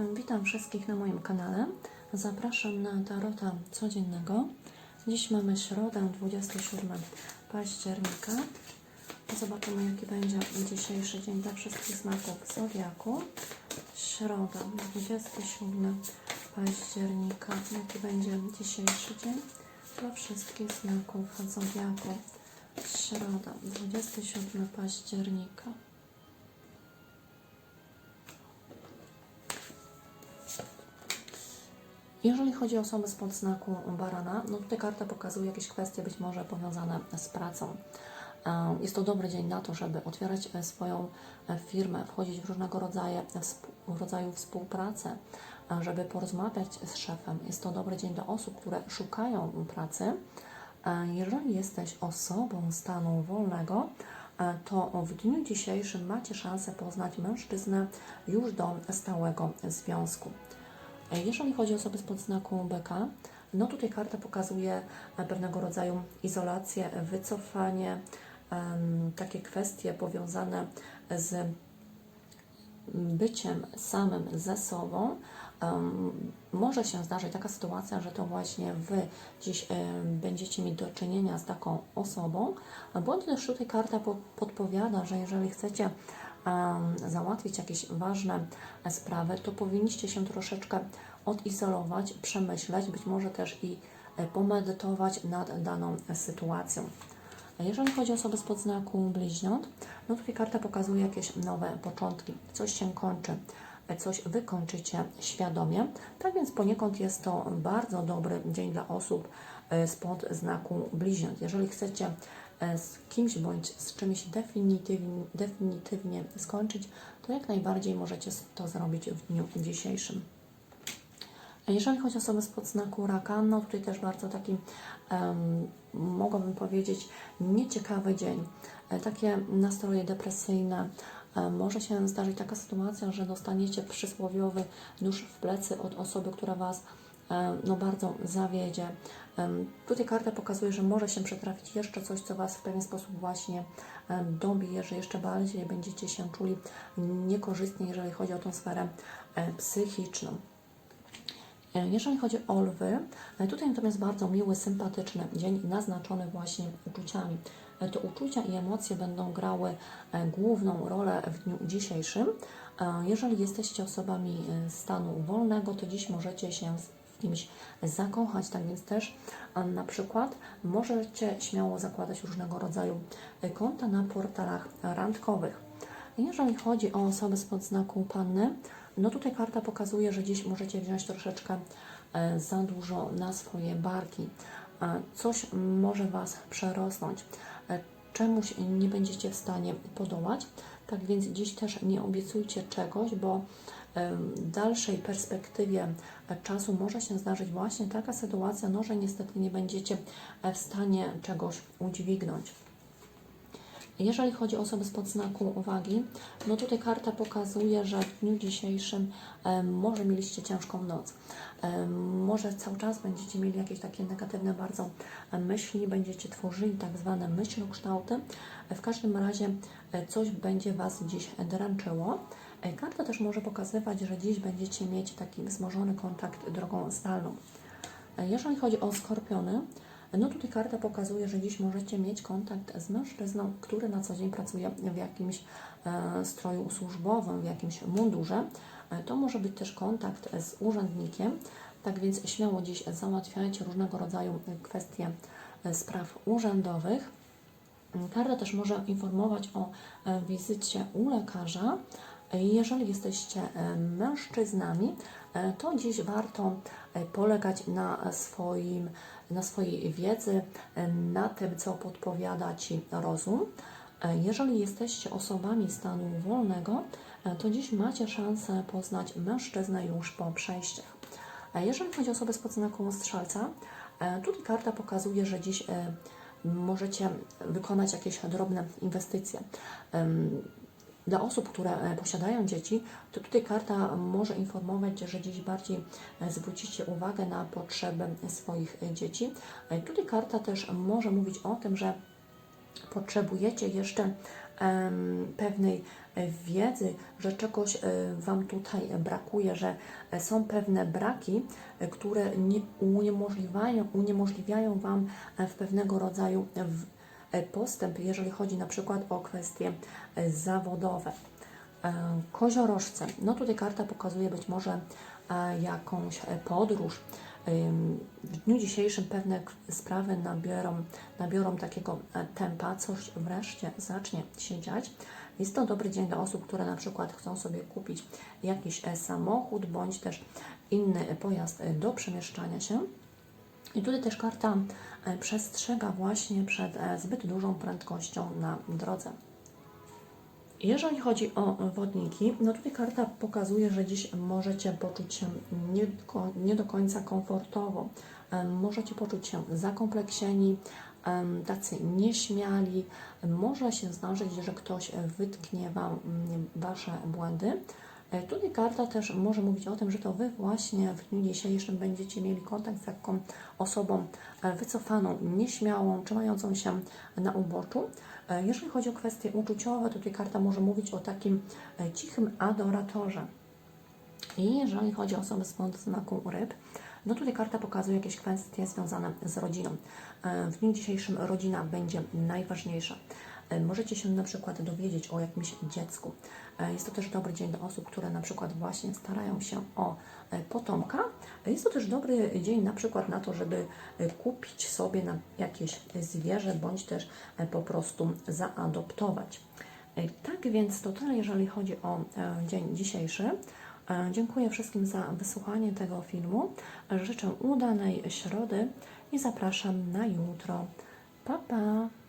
Witam wszystkich na moim kanale. Zapraszam na tarota codziennego. Dziś mamy środę, 27 października. Zobaczymy, jaki będzie dzisiejszy dzień dla wszystkich znaków Zodiaku. Środa, 27 października. Jaki będzie dzisiejszy dzień dla wszystkich znaków Zodiaku. Środa, 27 października. Jeżeli chodzi o osoby spod znaku barana, no tutaj karta pokazuje jakieś kwestie być może powiązane z pracą. E, Jest to dobry dzień na to, żeby otwierać e, swoją e, firmę, wchodzić w różnego rodzaju, rodzaju współpracę, żeby porozmawiać z szefem. Jest to dobry dzień dla osób, które szukają pracy. Jeżeli jesteś osobą stanu wolnego, to w dniu dzisiejszym macie szansę poznać mężczyznę już do stałego związku. Jeżeli chodzi o osoby spod znaku byka, no tutaj karta pokazuje e, pewnego rodzaju izolację, wycofanie, em, takie kwestie powiązane z byciem samym ze sobą. Może się zdarzyć taka sytuacja, że to właśnie Wy dziś będziecie mieć do czynienia z taką osobą, bądź też tutaj karta po, podpowiada, że jeżeli chcecie załatwić jakieś ważne e, sprawy, to powinniście się troszeczkę odizolować, przemyśleć, być może też i e, pomedytować nad daną e, sytuacją. A Jeżeli chodzi o osoby spod znaku bliźniąt, no tutaj karta pokazuje jakieś nowe początki, coś się kończy, e, coś wy kończycie świadomie. Tak więc poniekąd jest to bardzo dobry dzień dla osób e, spod znaku bliźniąt. Jeżeli chcecie e, z kimś bądź z czymś definitywnie, definitywnie skończyć, to jak najbardziej możecie to zrobić w dniu dzisiejszym. Jeżeli chodzi o osoby spod znaku raka, no tutaj też bardzo taki, um, mogłabym powiedzieć, nieciekawy dzień. E, Takie nastroje depresyjne. E, Może się zdarzyć taka sytuacja, że dostaniecie przysłowiowy nóż w plecy od osoby, która Was e, no, bardzo zawiedzie. Tutaj karta pokazuje, że może się przytrafić jeszcze coś, co Was w pewien sposób właśnie dobije, że jeszcze bardziej będziecie się czuli niekorzystnie, jeżeli chodzi o tą sferę e, psychiczną. E, Jeżeli chodzi o lwy, e, tutaj natomiast bardzo miły, sympatyczny dzień naznaczony właśnie uczuciami. To uczucia i emocje będą grały główną rolę w dniu dzisiejszym. Jeżeli jesteście osobami stanu wolnego, to dziś możecie się kimś zakochać, tak więc też na przykład możecie śmiało zakładać różnego rodzaju e, konta na portalach randkowych. Jeżeli chodzi o osoby spod znaku panny, no tutaj karta pokazuje, że dziś możecie wziąć troszeczkę e, za dużo na swoje barki. Coś może Was przerosnąć. E, Czemuś nie będziecie w stanie podołać. Tak więc dziś też nie obiecujcie czegoś, bo dalszej perspektywie czasu może się zdarzyć właśnie taka sytuacja, no, że niestety nie będziecie e, w stanie czegoś udźwignąć. Jeżeli chodzi o osoby spod znaku uwagi, no tutaj karta pokazuje, że w dniu dzisiejszym e, może mieliście ciężką noc. E, może cały czas będziecie mieli jakieś takie negatywne bardzo e, myśli, będziecie tworzyli tak zwane myślokształty. E, w każdym razie coś będzie Was dziś dręczyło. Karta też może pokazywać, że dziś będziecie mieć taki wzmożony kontakt drogą zdalną. Jeżeli chodzi o skorpiony, no tutaj karta pokazuje, że dziś możecie mieć kontakt z mężczyzną, który na co dzień pracuje w jakimś e, stroju służbowym, w jakimś mundurze. E, to może być też kontakt z urzędnikiem, tak więc śmiało dziś załatwiajcie różnego rodzaju kwestie e, spraw urzędowych. Karta też może informować o wizycie u lekarza. Jeżeli jesteście e, mężczyznami, e, to dziś warto e, polegać na, swoim, na swojej wiedzy, na tym, co podpowiada Ci rozum. Jeżeli jesteście osobami stanu wolnego, to dziś macie szansę poznać mężczyznę już po przejściach. Jeżeli chodzi o osoby spod znaku strzelca, tutaj karta pokazuje, że dziś możecie wykonać jakieś drobne inwestycje. Dla osób, które e, posiadają dzieci, to tutaj karta może informować, że dziś bardziej e, zwrócicie uwagę na potrzeby swoich dzieci. E, Tutaj karta też może mówić o tym, że potrzebujecie jeszcze pewnej wiedzy, że czegoś Wam tutaj brakuje, że są pewne braki, które nie uniemożliwiają, uniemożliwiają Wam w pewnego rodzaju w, postęp, jeżeli chodzi na przykład o kwestie e, zawodowe. E, Koziorożce. No tutaj karta pokazuje być może e, jakąś e, podróż. W dniu dzisiejszym pewne sprawy nabiorą, nabiorą takiego e, tempa, coś wreszcie zacznie się dziać. Jest to dobry dzień dla osób, które na przykład chcą sobie kupić jakiś e, samochód bądź też inny pojazd e, do przemieszczania się. I tutaj też karta e, przestrzega właśnie przed e, zbyt dużą prędkością na drodze. Jeżeli chodzi o wodniki, no tutaj karta pokazuje, że dziś możecie poczuć się nie, nie do końca komfortowo. Możecie poczuć się zakompleksieni, tacy nieśmiali. Może się zdarzyć, że ktoś wytknie Wam mm, Wasze błędy. E, Tutaj karta też może mówić o tym, że to Wy właśnie w dniu dzisiejszym będziecie mieli kontakt z taką osobą e, wycofaną, nieśmiałą, trzymającą się na uboczu. E, Jeżeli chodzi o kwestie uczuciowe, to tutaj karta może mówić o takim cichym adoratorze. I jeżeli chodzi o osoby spod znaku ryb, no tutaj karta pokazuje jakieś kwestie związane z rodziną. W dniu dzisiejszym rodzina będzie najważniejsza. E, Możecie się na przykład dowiedzieć o jakimś dziecku. E, Jest to też dobry dzień dla osób, które na przykład właśnie starają się o e, potomka. Jest to też dobry dzień na przykład na to, żeby kupić sobie jakieś zwierzę, bądź też po prostu zaadoptować. Tak więc to tyle, jeżeli chodzi o dzień dzisiejszy. Dziękuję wszystkim za wysłuchanie tego filmu. Życzę udanej środy i zapraszam na jutro. Pa, pa!